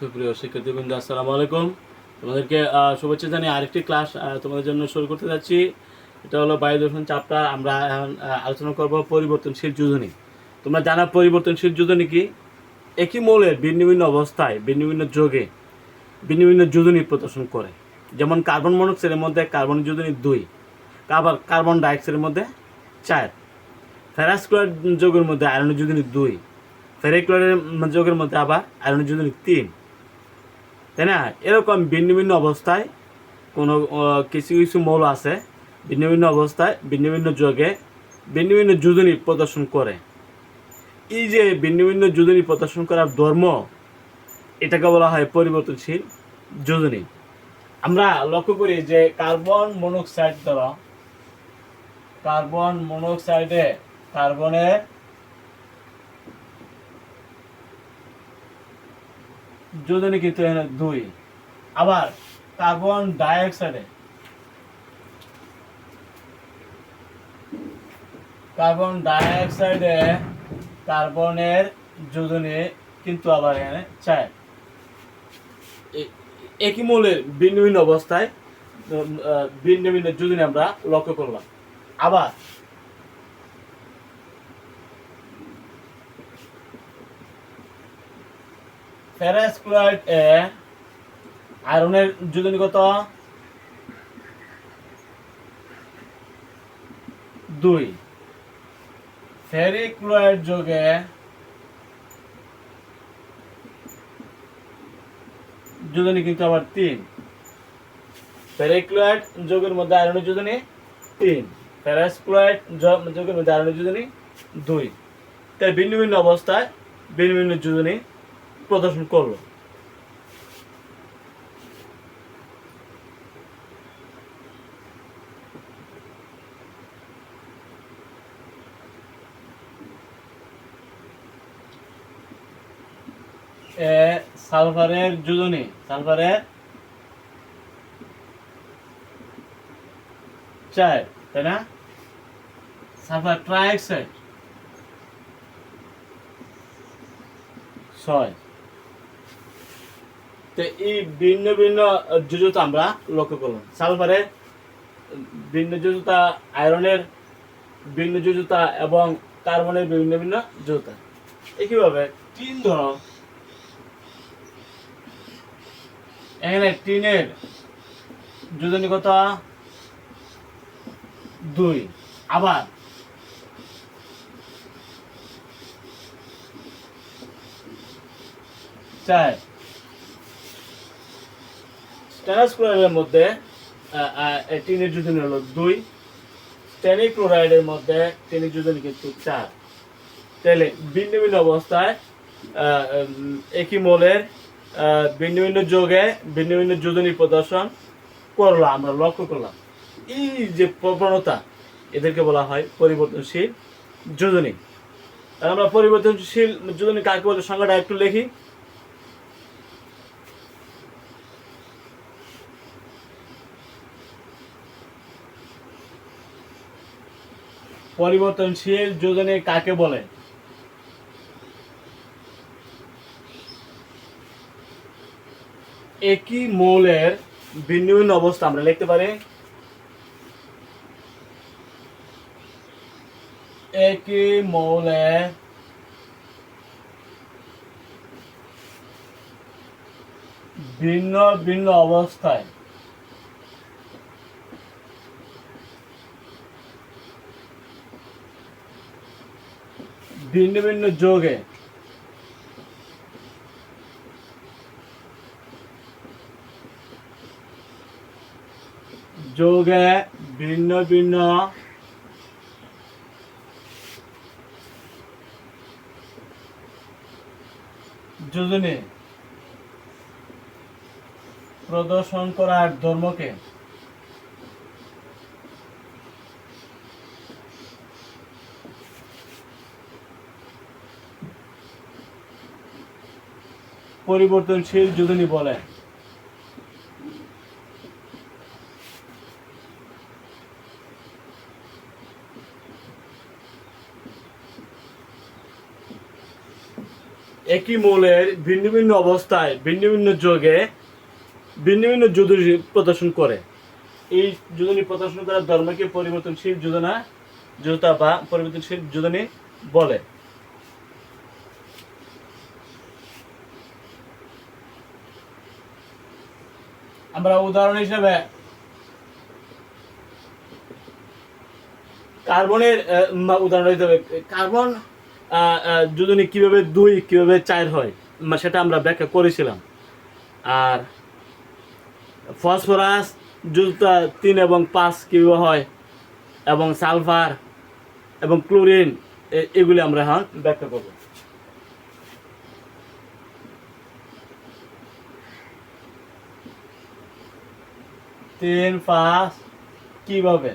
সুপ্রিয় শিক্ষার্থীবৃন্দ, আসসালামু আলাইকুম। তোমাদেরকে শুভেচ্ছা জানিয়ে আরেকটি ক্লাস তোমাদের জন্য শুরু করতে যাচ্ছি। এটা হলো বায়ু দূষণ চ্যাপ্টার আমরা এখন আলোচনা করব পরিবর্তনশীল যোজনী। তোমরা জানা পরিবর্তনশীল যোজনী কি? একই মৌলের ভিন্ন ভিন্ন অবস্থায়, ভিন্ন ভিন্ন যোগে ভিন্ন ভিন্ন যোজনী প্রদর্শন করে। যেমন কার্বন মনোক্সাইডের মধ্যে কার্বন যোজনী দুই আবার কার্বন ডাইঅক্সাইডের মধ্যে চার ফেরাস ক্লোরাইড যোগের মধ্যে আয়রন যোজনী দুই ফেরিক্লোরের যোগের মধ্যে আবার আয়রন যোজনী তিন তাই না? এরকম ভিন্ন ভিন্ন অবস্থায় কোনো কিছু কিছু মৌল আছে, ভিন্ন ভিন্ন অবস্থায়, ভিন্ন ভিন্ন যোগে, ভিন্ন ভিন্ন যোজনী প্রদর্শন করে। এই যে ভিন্ন ভিন্ন যোজনী প্রদর্শন করার ধর্ম, এটাকে বলা হয় পরিবর্তনশীল যোজনী। আমরা লক্ষ্য করি যে কার্বন মনোক্সাইড দ্বারা, কার্বন মনোক্সাইডে কার্বনের যোজনী কিন্তু এখানে দুই। আবার কার্বন ডাইঅক্সাইডে। কার্বন ডাইঅক্সাইডে কার্বনের যোজনী কিন্তু আবার এখানে এ- একই মূলের ভিন্ন ভিন্ন অবস্থায় ভিন্ন ভিন্ন যোজনী আমরা লক্ষ্য করলাম। আবার ফেরাস ক্লোরাইড এ, আয়রনের যোজনী দুই। ফেরিক ক্লোরাইড যোগে যোজনী কিন্তু আবার তিন। ফেরিক যোগের মধ্যে আয়রনের যোজনী তিন। ফেরাস ক্লোরাইড যোগের মধ্যে আয়রনের যোজনী দুই। তাই ভিন্ন ভিন্ন অবস্থায় ভিন্ন ভিন্ন যোজনী প্রদর্শন করল। সালফারের যোজনী সালফারের চার তাই না? সালফার ট্রাইঅক্সাইড ছয়। তো এই ভিন্ন ভিন্ন যোজতা আমরা লক্ষ্য করলাম। সালফারে ভিন্ন যোজতা, আয়রনের ভিন্ন যোজতা এবং কার্বনের বিভিন্ন ভিন্ন যোজতা। একইভাবে তিন ধরো। এখানে টিনের যোজনী কত দুই। আবার চার। স্ট্যানাস ক্লোরাইডের মধ্যে যোজনী হলো দুই স্ট্যানিক ক্লোরাইডের মধ্যে টিনের যোজনী কিন্তু চার। তাহলে ভিন্ন ভিন্ন অবস্থায় একই মোলের ভিন্ন ভিন্ন যোগে ভিন্ন ভিন্ন যোজনী প্রদর্শন করলাম, আমরা লক্ষ্য করলাম। এই যে প্রবণতা, এদেরকে বলা হয় পরিবর্তনশীল যোজনী। আমরা পরিবর্তনশীল যোজনী কাকে বলে? সংজ্ঞাটা একটু লিখি। পরিবর্তনশীল যোজনী কাকে বলে? একই মৌলের ভিন্ন ভিন্ন অবস্থা আমরা লিখতে পারি। একই মৌলের ভিন্ন ভিন্ন অবস্থায় ভিন্ন ভিন্ন যোগে। যোগে ভিন্ন ভিন্ন যোজনে প্রদর্শন করার ধর্মকে পরিবর্তনশীল যোজনী বলে একই মৌলের ভিন্ন ভিন্ন অবস্থায়, ভিন্ন ভিন্ন যোগে ভিন্ন ভিন্ন যোজনী প্রদর্শন করে। এই যোজনী প্রদর্শন করার ধর্মকে পরিবর্তনশীল যোজনা যোজতা বা পরিবর্তনশীল যোজনী বলে। আমরা উদাহরণ হিসেবে কার্বনের উদাহরণ হবে কার্বন যোজনী কীভাবে দুই, কীভাবে চার হয় সেটা আমরা ব্যাখ্যা করেছিলাম। আর ফসফরাস যুক্তা তিন এবং পাঁচ কীভাবে হয়, এবং সালফার এবং ক্লোরিন এগুলি আমরা এখন ব্যাখ্যা করব। তিন পাঁচ কীভাবে?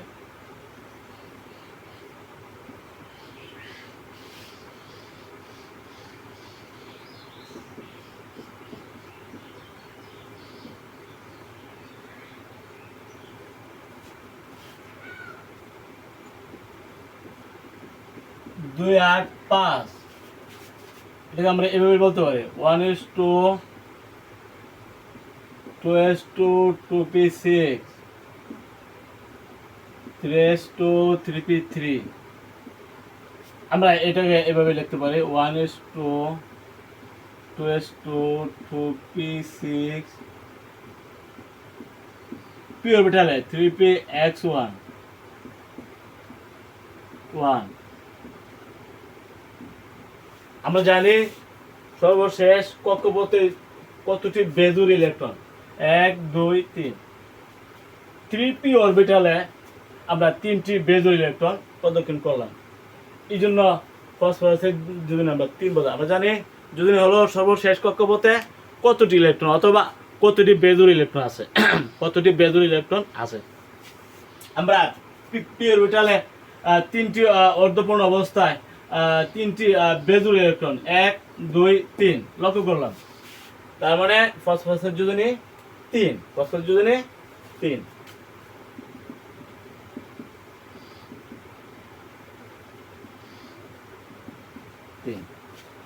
দুই আট পাঁচ। এটাকে আমরা এভাবে বলতে পারি। One S two two P six three P three আমরা এটাকে এভাবে লিখতে পারি। One S two two S two two P six P অরবিটালে three P X one one আমরা জানি সর্বশেষ কক্ষপথে কতটি বেজুর ইলেকট্রন এক, দুই, তিন। থ্রি পি অরবিটালে আমরা তিনটি বেজুর ইলেকট্রন প্রদক্ষিণ করলাম। এই জন্য ফসফরাসের যদি আমরা তিন বলতে আমরা জানি যদি হলো সর্বশেষ কক্ষপথে কতটি ইলেকট্রন অথবা কতটি বেজুর ইলেকট্রন আছে। কতটি বেজুর ইলেকট্রন আছে। আমরা পি- অরবিটালে তিনটি অর্ধপূর্ণ অবস্থায় তিনটি বেজুর ইলেকট্রন এক, দুই, তিন। লক্ষ্য করলাম। তার মানে ফসফরাসের যোজনী তিন। ফসফরাস যোজনে তিন।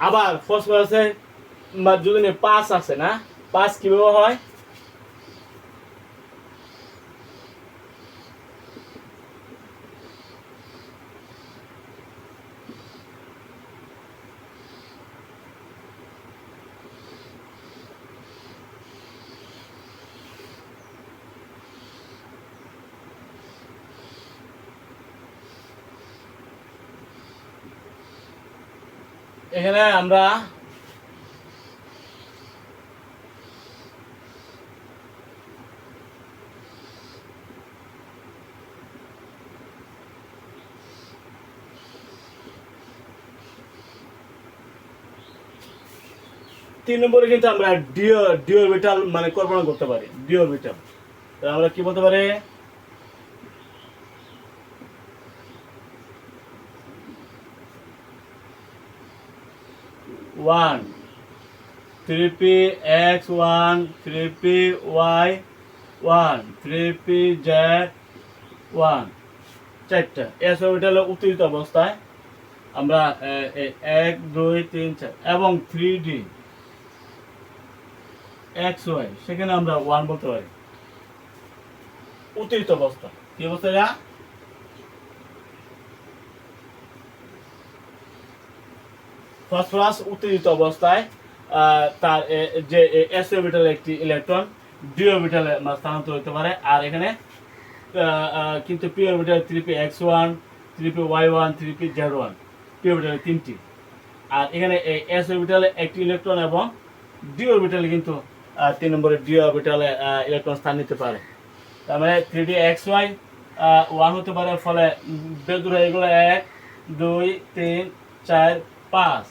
আবার ফসফরাসের যোজনী পাঁচ আছে না? পাঁচ কীভাবে হয়? এখানে আমরা তিন নম্বরে কিন্তু আমরা ডিও ডিওরবিটাল মানে কল্পনা করতে পারি ডিওরবিটাল আমরা কি বলতে পারি? One three P X one three P Y one three P Z one চারটা। এস অরবিটালে উত্তেজিত অবস্থায়। আমরা এক, দুই, তিন, চার এবং থ্রি ডি এক্স ওয়াই সেখানে আমরা ওয়ান বলতে পারি। উত্তেজিত অবস্থা। কি অবস্থা ফসফরাস উত্তেজিত অবস্থায় তার যে এস অরবিটালে একটি ইলেকট্রন ডি অরবিটালে স্থানান্তর হতে পারে। আর এখানে কিন্তু p অরবিটালে three p x one three p y one three p z one p অরবিটালে তিনটি। আর এখানে এস অরবিটালে একটি ইলেকট্রন এবং ডি অরবিটালে কিন্তু তিন নম্বরে ডি অরবিটালে ইলেকট্রন স্থান নিতে পারে। তার মানে three d x y one হতে পারে, ফলে বেদুর এগুলো এক, দুই, তিন, চার, পাঁচ।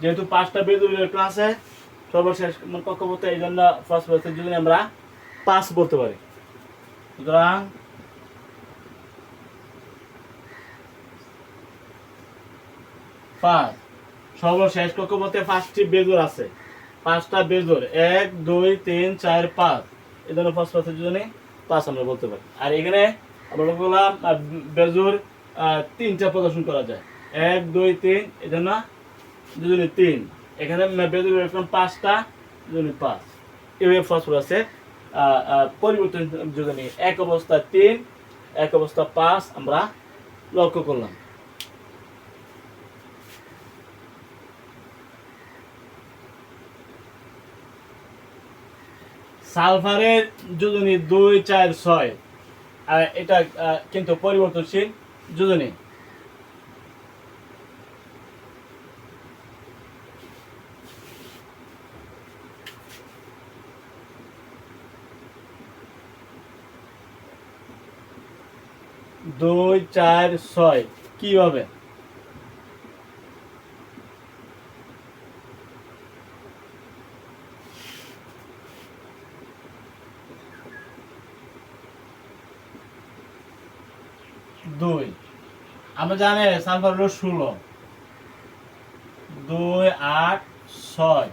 যেহেতু পাঁচটা বেদুর ইলেকট্রন আছে সর্বশেষ কক্ষপথে এই জন্য ফসফরাসের যদি আমরা পাঁচ বলতে পারি। সুতরাং পাঁচ। সর্বশেষ কক্ষপথে পাঁচটি বেজোর আছে। পাঁচটা বেজোর এক দুই তিন চার পাঁচ। এই ধরনের ফসফরাসের জন্য পাঁচ আমরা বলতে পারি। আর এখানে আমরা আহ, বেজোর তিনটা প্রদর্শন করা যায়। এক দুই তিন এই জন্য দুজনে তিন। এখানে বেদুর ইলেকট্রন পাঁচটা যোজনী পাঁচ। এভাবে ফসফরাসের পরিবর্তন এক অবস্থা তিন, এক অবস্থা পাঁচ আমরা লক্ষ্য করলাম। সালফারের যোজনী দুই, চার, ছয়। আর এটা কিন্তু পরিবর্তনশীল যোজনী। দুই চার ছয়। কীভাবে? দুই। আমরা জানি সালফার হলো ষোলো। দুই আট ছয়।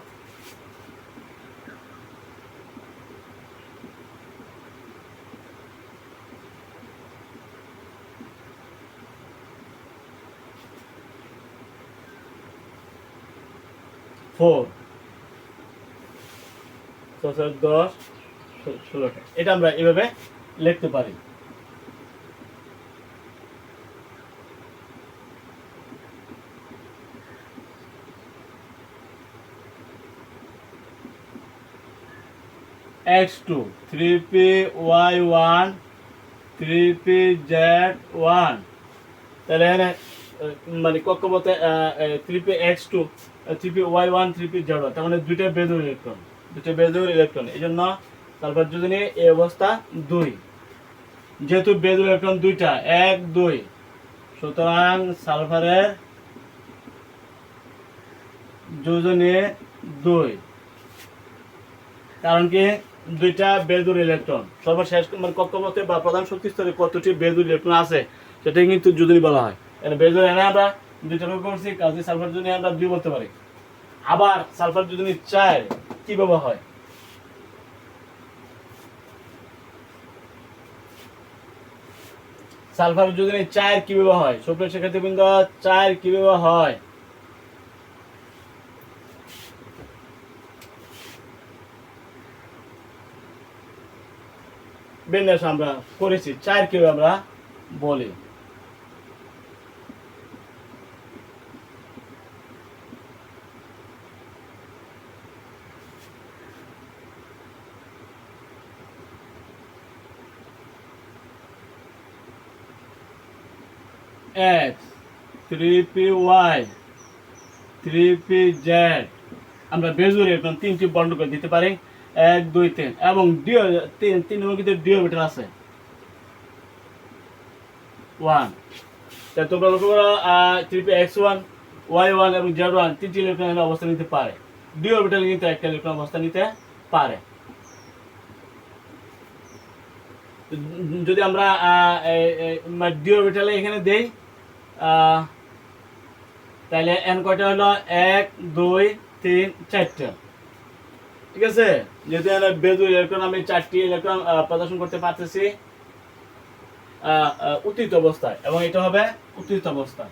ফোর দশ ষোলোটা। এটা আমরা এভাবে লিখতে পারি। X two three p y one three p z one তাহলে এখানে আহ, মানে কক্ষপথে three p x two three p y one three p z তার মানে দুইটা বেদুর ইলেকট্রন দুইটা বেদুর ইলেকট্রন এই জন্য সালফার যোজনী এই অবস্থা দুই। যেহেতু বেদুর ইলেকট্রন দুইটা, এক, দুই। সুতরাং সালফারের যোজনী দুই। কারণ কি? দুইটা বেদুর ইলেকট্রন সর্বশেষ মানে কক্ষপথে বা প্রধান শক্তি স্তরে কতটি বেদুর ইলেকট্রন আছে, সেটাই কিন্তু যোজনী বলা হয়। এখানে বেদুর এনে আমরা দুইটা রোগ করছি, কাজে সালফার যোজনী আমরা দুই বলতে পারি। আবার সালফার চার কীভাবে হয়? সালফার যোজনী চার কীভাবে হয়? সুপ্রিয় শিক্ষার্থীবৃন্দ চার কীভাবে হয়? বিন্যাস আমরা করেছি চার কীভাবে আমরা বলি? X three p y three p z আমরা বেজুর এরকম তিনটি বন্ড করে দিতে পারি। এক, দুই, তিন। এবং ডিও তিন তিন নম্বর কিন্তু ডিও বিটার আছে। ওয়ান তা তোমরা লক্ষ্য করো three p x one y one এবং জেড ওয়ান তিনটি ইলেকট্রন অবস্থা নিতে পারে। ডিও বিটাল কিন্তু একটা ইলেকট্রন অবস্থা নিতে পারে। যদি আমরা ডিও বিটালে এখানে দেই তাহলে এন কয়টা হলো? এক, দুই, তিন, চারটা। ঠিক আছে? যেহেতু বেদু ইলেকট্রন, আমি চারটি ইলেকট্রন প্রদর্শন করতে পারতেছি। উত্তীত অবস্থায়, এবং এটা হবে উত্তীত অবস্থা।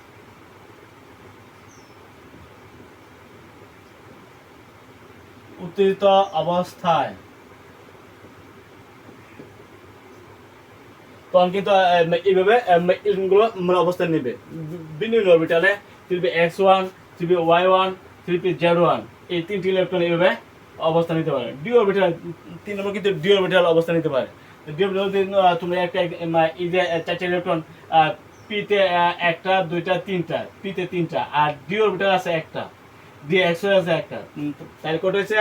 উত্তীত অবস্থায়। তখন কিন্তু এইভাবে ইলেকট্রনগুলো অবস্থান নেবে। বিভিন্ন অরবিটালে three p x one three p y one three p z one এই তিনটি ইলেকট্রন এইভাবে অবস্থান নিতে পারে। ডি অরবিটাল তিন নম্বর কিন্তু ডি অরবিটাল অবস্থান নিতে পারে। ডি অরবিটাল তুমি একটা এই যে চারটে ইলেকট্রন পিতে একটা, দুইটা, তিনটা পিতে তিনটা, আর ডি অরবিটাল আছে একটা। ডি এক্স আছে একটা। তাহলে কত হয়েছে?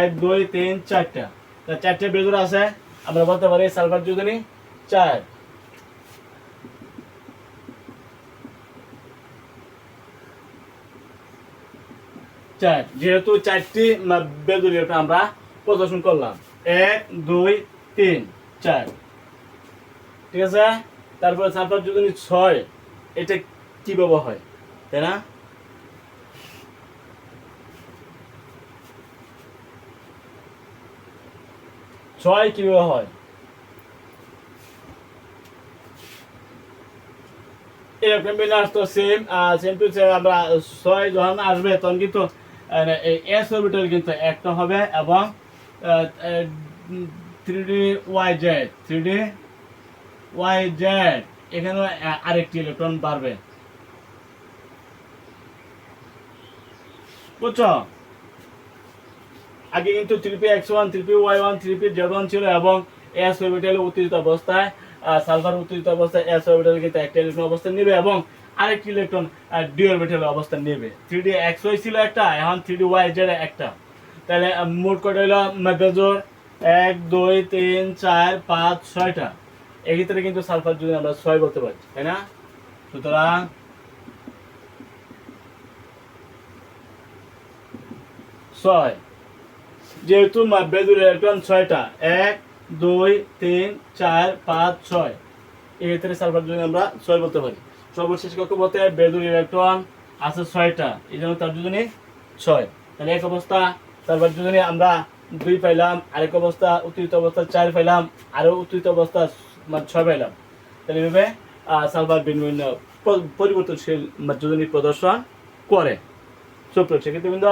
এক, দুই, তিন, চারটা। চারটে বেজুর আছে, আমরা বলতে পারি সালফার যোজনী। চার। চার, যেহেতু চারটি বেদুরিয়া আমরা প্রদর্শন করলাম। এক, দুই, তিন, চার। ঠিক আছে? তারপরে সালফার যোজনী ছয়, এটা কীভাবে হয়? তাই না? ছয় কীভাবে হয়? এরকম বিন্যাস তো সেম সেম টু সেম আমরা ছয় যখন আসবে, তখন কিন্তু এস অরবিটাল কিন্তু একটা হবে এবং three d y z three d y z এখানেও আ- আরেকটি ইলেকট্রন বাড়বে। বুঝছ? আগে কিন্তু three p x one three p y one three p z one ছিল এবং এস অরবিটাল উত্তেজিত অবস্থায় সালফার উত্তেজিত অবস্থায় এস অরবিটাল কিন্তু একটা ইলেকট্রন অবস্থান নেবে এবং আরেকটি ইলেকট্রন ডি অরবিটাল অবস্থান নেবে। থ্রি ডি এক্স ওয়াই ছিল একটা, এখন থ্রি ডি ওয়াই জেড একটা। তাহলে মোট কটা হলো? বেজোর এক, দুই, তিন, চার, পাঁচ, ছয়টা। এই ক্ষেত্রে কিন্তু সালফার যদি আমরা ছয় বলতে পারি, তাই না? সুতরাং ছয়। যেহেতু বেদুর ইলেকট্রন ছয়টা, এক দুই তিন চার পাঁচ ছয়। এই ক্ষেত্রে সালফার যদি আমরা ছয় বলতে পারি। সর্বশেষ কক্ষপথে বেদুর ইলেকট্রন আছে ছয়টা। এই জন্য তার যোজনী ছয়। তাহলে এক অবস্থা সালফার যোজনী আমরা দুই পাইলাম আরেক অবস্থা উত্তরিত অবস্থা চার পাইলাম আরও উত্তরিত অবস্থা মানে ছয় পাইলাম। তাহলে আহ, সালফার ভিন্ন পরিবর্তনশীল যোজনী প্রদর্শন করে। সুপ্রিয় সেক্ষেত্রে কিন্তু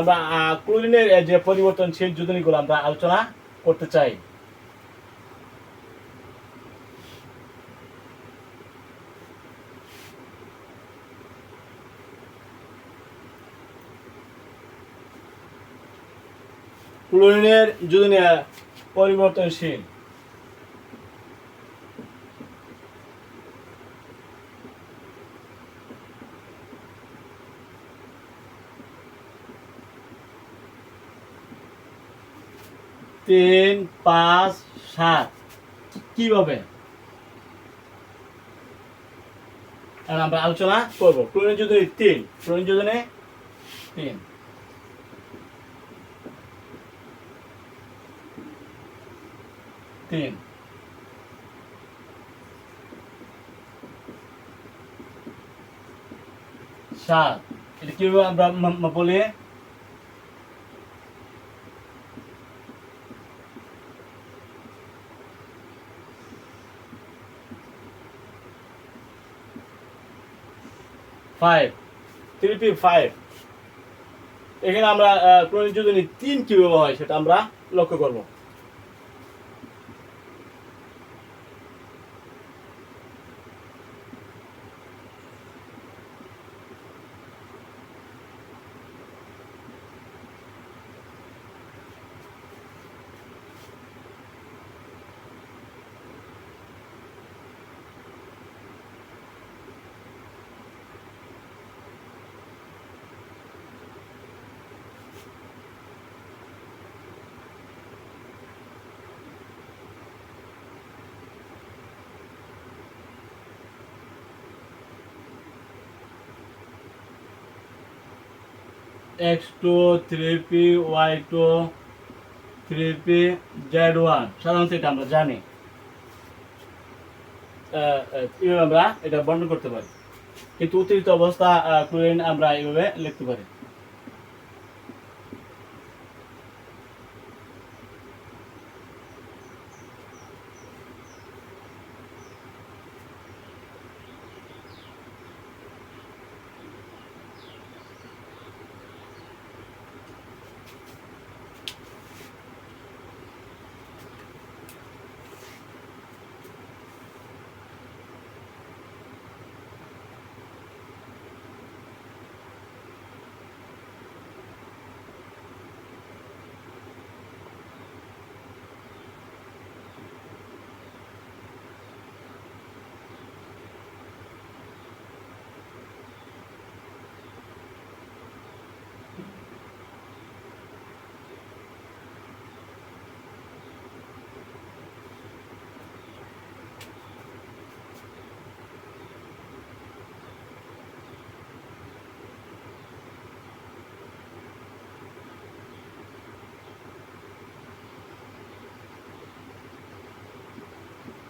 আমরা ক্লোরিনের যে পরিবর্তনশীল যোজনীগুলো আমরা আলোচনা করতে চাই। ক্লোরিনের যোজনী আহ, পরিবর্তনশীল। তিন পাঁচ সাত। কীভাবে? আমরা আলোচনা করব। ক্লোরিন যোজনী তিন। ক্লোরিন যোজনে তিন। তিন। সাত। এটা কীভাবে আমরা বলি? ফাইভ এখানে আমরা ক্রনিক যোজনী তিন কীভাবে হয় সেটা আমরা লক্ষ্য করব। X two three p y two three p z one সাধারণত এটা আমরা জানি। আমরা এটা বর্ণন করতে পারি। কিন্তু অতিরিক্ত অবস্থা ক্লোরিন আমরা এইভাবে লিখতে পারি।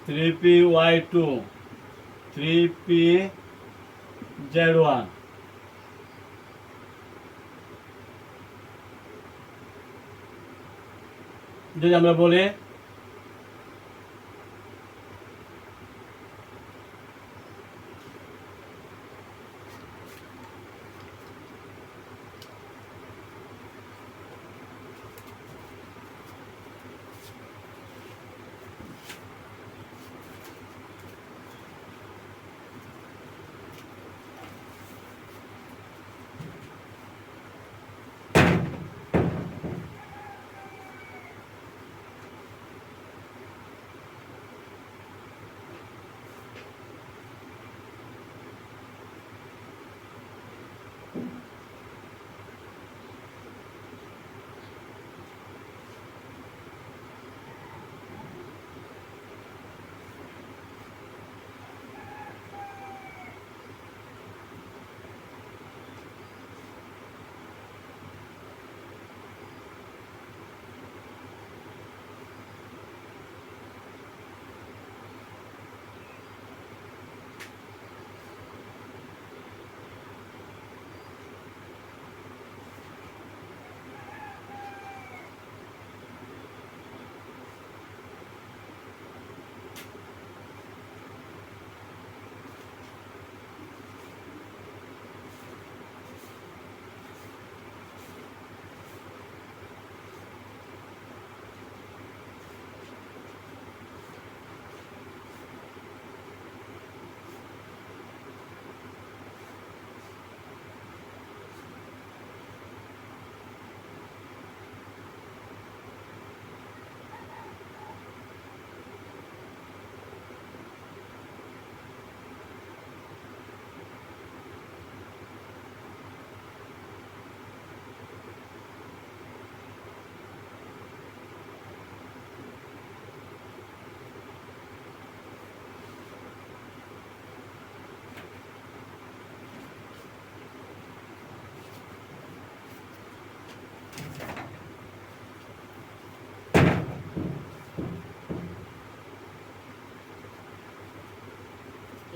Three p y two three p z one যদি আমরা বলি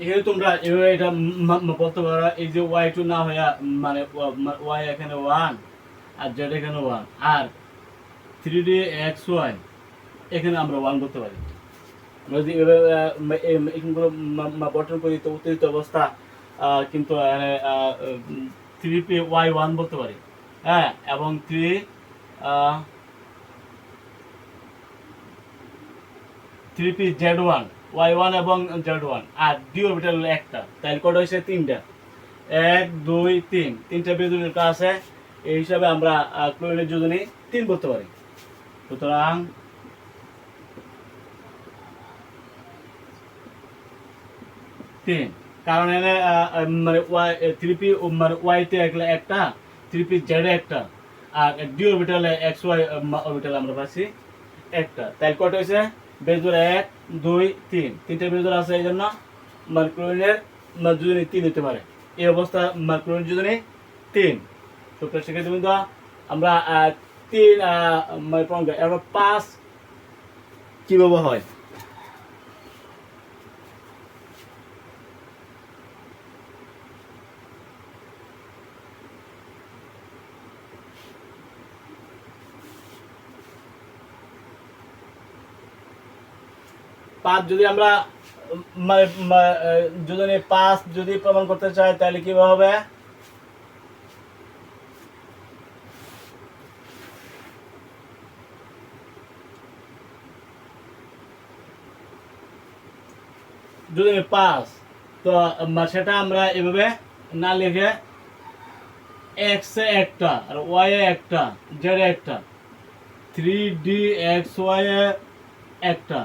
এখানে তোমরা এভাবে এটা বলতে পারো, এই যে ওয়াই টু না হইয়া মানে ওয়াই এখানে ওয়ান আর জেড এখানে ওয়ান আর থ্রি ডি এক্স ওয়াই এখানে আমরা ওয়ান করতে পারি। যদি এখানগুলো বটন করি তো উত্তেজিত অবস্থা কিন্তু থ্রি পি ওয়াই ওয়ান বলতে পারি। হ্যাঁ এবং three three p z one y one এবং জেড ওয়ান। আর ডি অরবিটাল একটা। তাহলে কটা হয়েছে? তিনটা। এক, দুই, তিন। তিনটা বিদ্যুৎ আছে। এই হিসাবে আমরা ক্লোরিনের যোজনী তিন বলতে পারি। সুতরাং তিন। কারণ এনে মানে ওয়াই থ্রি পি মানে ওয়াইতে একটা থ্রি পি জেডে একটা। আর ডি অরবিটালে এক্স ওয়াই অরবিটালে আমরা পাচ্ছি একটা। তাই কত হয়েছে? বেজুর এক দুই, তিন। তিনটে ভিতরে আছে এই জন্য মার্ক্রোনের যোজনী তিন হতে পারে। এই অবস্থা মার্ক্রোনের যোজনী তিন। সুপ্রিয় শিক্ষার্থীবৃন্দ, আমরা তিন মানে। এবার পাঁচ কীভাবে হয়? পাঁচ যদি আমরা উম, মানে মানে, যদি পাঁচ যদি প্রমাণ করতে চাই তাহলে কীভাবে হবে? যদি পাঁচ। তো সেটা আমরা এভাবে না লিখে এক্স এ একটা আর ওয়াই এ একটা জেড একটা। থ্রি ডি এক্স ওয়াই এ একটা।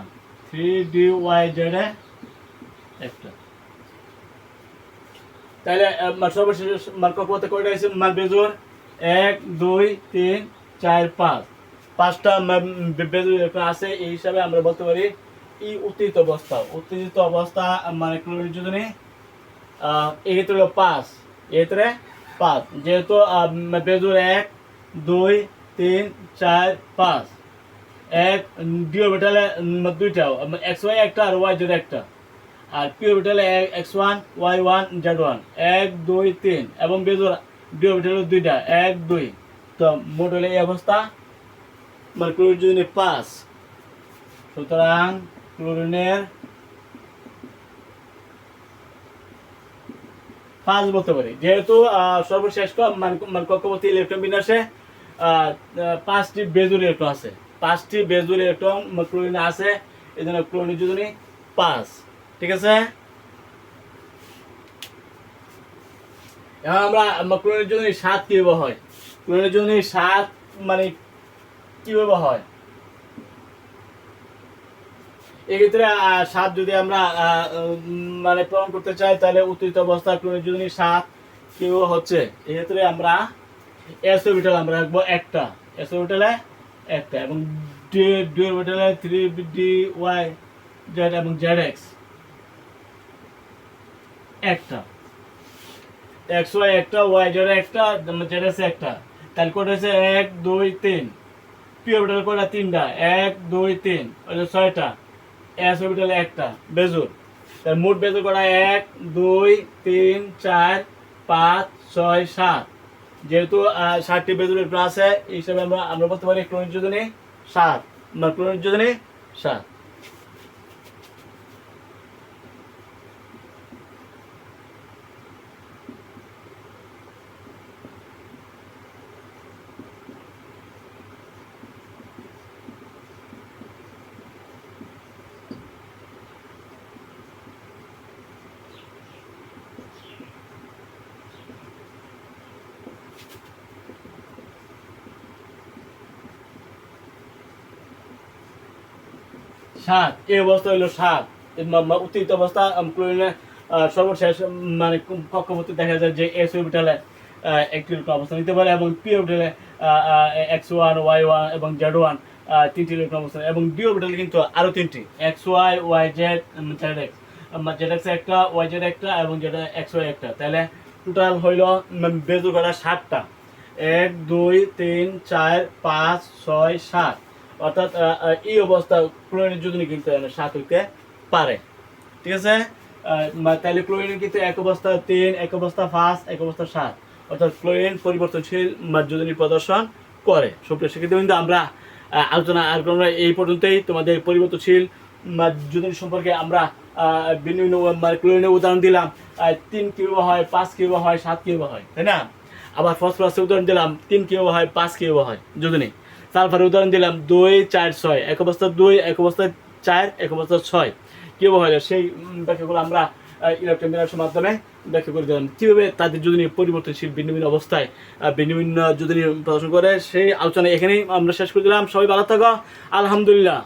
থ্রি ডি ওয়াই জেড একটা। তাহলে সর্বশেষ মার্ক কত কয়টা আছে মার্ক বেজোর এক, দুই, তিন, চার, পাঁচ। পাঁচটা বেজোর আছে, এই হিসাবে আমরা বলতে পারি ই উত্তেজিত অবস্থা। উত্তেজিত অবস্থা মানে ক্লোরিন যোজনী এই ক্ষেত্রে হলো পাঁচ। এই ক্ষেত্রে পাঁচ। যেহেতু বেজোর এক, দুই, তিন, চার, পাঁচ। এক ডি অরবিটালে উম, দুইটা। এক্স ওয়াই একটা আর ওয়াই জেড একটা। আর p অরবিটালে x one y one z one এক দুই তিন। এবং বেজোর ডি অরবিটালে দুইটা। এক দুই। তো মোট হলে এই অবস্থা। মানে ক্লোরিন যদি পাঁচ। সুতরাং ক্লোরিনের পাঁচ বলতে পারি। যেহেতু সর্বশেষ মানে কক্ষপথে ইলেকট্রন বিন্যাসে পাঁচটি বেজুর ইলেকট্রন আছে। পাঁচটি বেজুর ইলেকট্রন ক্লোরিনে আছে, এই জন্য ক্লোরিন যোজনী পাঁচ। ঠিক আছে? এখন আমরা ক্লোরিনের জন্য সাত কীভাবে হয়? ক্লোরিনের জন্য সাত মানে কীভাবে হয়? এক্ষেত্রে সাত যদি আমরা মানে প্রমাণ করতে চাই, তাহলে উত্তেজিত অবস্থা ক্লোরিনের জন্য সাত কীভাবে হচ্ছে? এক্ষেত্রে আমরা এস অরবিটাল আমরা রাখব একটা। এস অরবিটালে একটা এবং ডি ডি অরবিটালে থ্রি ডি ওয়াই জেড এবং জেড এক্স একটা। এক্স ওয়াই একটা ওয়াই জেড একটা জেড এক্স একটা। তাহলে কোড হচ্ছে এক, দুই, তিন। পি অরবিটাল কোডা তিনটা। এক, দুই, তিন। ওটা ছয়টা। এস অরবিটাল একটা। বেজুর। তার মোট বেজুর করা এক, দুই, তিন, চার, পাঁচ, ছয়, সাত। যেহেতু সাতটি ষাটটি ক্লাস আছে এই হিসাবে আমরা আমরা বলতে পারি ক্লোরিন যোজনে সাত। বা ক্লোরিন যোজনে সাত। সাত, এই অবস্থা হলো সাত। উত্তেজিত অবস্থা ক্লোরিনে সর্বশেষ মানে কক্ষপথে দেখা যায় যে এস অরবিটালে একটি অবস্থান নিতে পারে এবং পি অরবিটালে এক্স ওয়ান ওয়াই ওয়ান এবং জেড ওয়ান তিনটি ইলেকট্রন অবস্থান এবং ডি অরবিটালে কিন্তু আরও তিনটি x y y z z x z x একটা ওয়াই জেড একটা এবং জেড এক্স ওয়াই একটা। তাহলে টোটাল হইল বেজুর করা সাতটা। এক, দুই, তিন, চার, পাঁচ, ছয়, সাত। অর্থাৎ এই অবস্থা ক্লোরিনের যোজনী কিন্তু সাত হইতে পারে। ঠিক আছে? তাহলে ক্লোরিন কিন্তু এক অবস্থা তিন, এক অবস্থা পাঁচ, এক অবস্থা সাত। অর্থাৎ ক্লোরিন পরিবর্তনশীল মার্জনী প্রদর্শন করে। সুপ্রিয় সেক্ষেত্রে কিন্তু আমরা আলোচনা আর আমরা এই পর্যন্তই। তোমাদের পরিবর্তনশীল মার্জনী সম্পর্কে আমরা বিভিন্ন মানে ক্লোরিনের উদাহরণ দিলাম। তিন কিলো হয়, পাঁচ কিলো হয়, সাত কিলো হয়, তাই না? আবার ফসফরাসের উদাহরণ দিলাম, তিন কিলো হয়, পাঁচ কিলো হয় যোজনী সালফারের উদাহরণ দিলাম দুই, চার, ছয়। এক অবস্থা দুই, এক অবস্থা চার, এক অবস্থা ছয়। কীভাবে হয় সেই ব্যাখ্যাগুলো আমরা ইলেকট্রন বিন্যাসের মাধ্যমে ব্যাখ্যা করে দিলাম। কীভাবে তাদের যদি পরিবর্তনশীল ভিন্ন ভিন্ন অবস্থায় ভিন্ন ভিন্ন যদি প্রদর্শন করে, সেই আলোচনা এখানেই আমরা শেষ করে দিলাম। সবাই ভালো থাকো। আলহামদুলিল্লাহ।